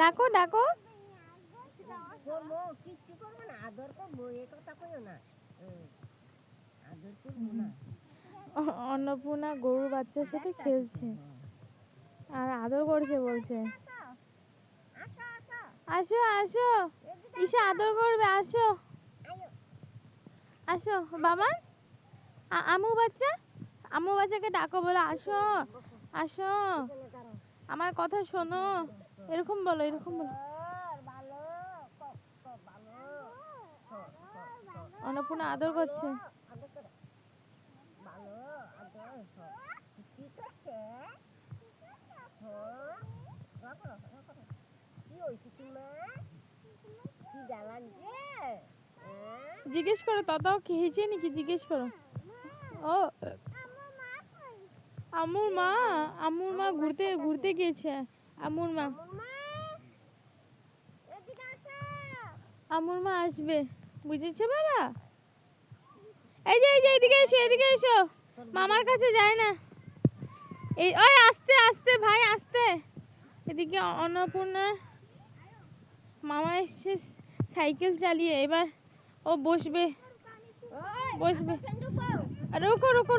ডাকো ডাকো। অন্নপূর্ণা গরুর বাচ্চার সাথে খেলছে। আর আদর করছে, বলছে। আসো আসো। ঈশা আদর করবে, আসো। আসো, বাবা। আমু বাচ্চা, আমু বাচ্চাকে ডাকো, বলো, আসো আসো। আমার কথা শোনো। এরকম বলো এরকম বলো। অন্নপূর্ণা আদর করছে? জিজ্ঞেস করো ততাও খেয়েছে নাকি? জিজ্ঞেস করো। ও। আমুর মা আমুর মা ঘুরতে ঘুরতে গিয়েছে। আমুর মা। আমুর মা আসবে। বুঝেছ বাবা? এই যে এই যে এদিকে এসো এদিকে এসো। মামার কাছে যায় না। এই ওই আস্তে আস্তে ভাই আস্তে। এদিকে অন্নপূর্ণা। মামা এসছে সাইকেল চালিয়ে। এবার ও বসবে। বসবে। রুকো রুকো রুকো।